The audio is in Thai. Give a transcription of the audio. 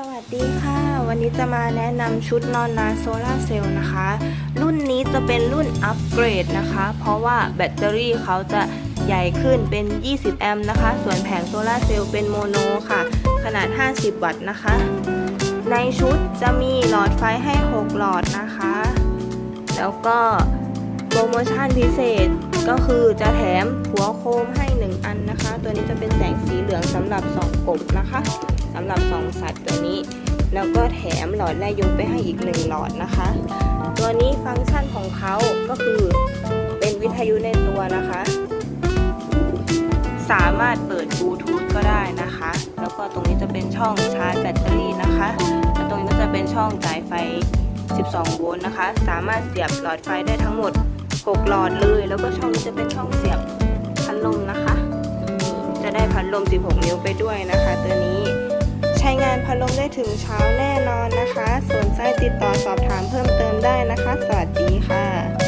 สวัสดีค่ะ วันนี้จะมาแนะนำชุดนอนนาโซลาเซลล์นะคะ รุ่นนี้จะเป็นรุ่นอัปเกรดนะคะ เพราะว่าแบตเตอรี่เขาจะใหญ่ขึ้นเป็น 20 แอมป์นะคะ ส่วนแผงโซลาเซลล์เป็นโมโนค่ะ ขนาด 50 วัตต์นะคะ ในชุดจะมีหลอดไฟให้ 6 หลอดนะคะ แล้วก็โปรโมชั่นพิเศษก็คือจะแถมหัวโคมให้ 1 อันนะคะ ตัวนี้จะเป็นแสงสีเหลืองสำหรับส่องกบนะคะ สำหรับสองสัตว์ตัวนี้ แล้วก็แถมหลอดแรยุงไปให้อีก 1 หลอดนะคะ ตัวนี้ฟังก์ชันของเขาก็คือเป็นวิทยุในตัวนะคะ สามารถเปิดบลูทูธก็ได้นะคะ แล้วก็ตรงนี้จะเป็นช่องชาร์จแบตเตอรี่นะคะแล้วตรงนี้ก็จะเป็นช่องจ่ายไฟ 12 โวลต์นะคะ สามารถเสียบหลอดไฟได้ทั้งหมด 6 หลอดเลย แล้วก็ช่องนี้จะเป็นช่องเสียบพัดลมนะคะ จะได้พัดลม 16 นิ้วไปด้วยนะคะ ตัวนี้ ช้งานพัดลมได้ถึงเช้าแน่นอนนะคะ สนใจติดต่อสอบถามเพิ่มเติมได้นะคะ สวัสดีค่ะ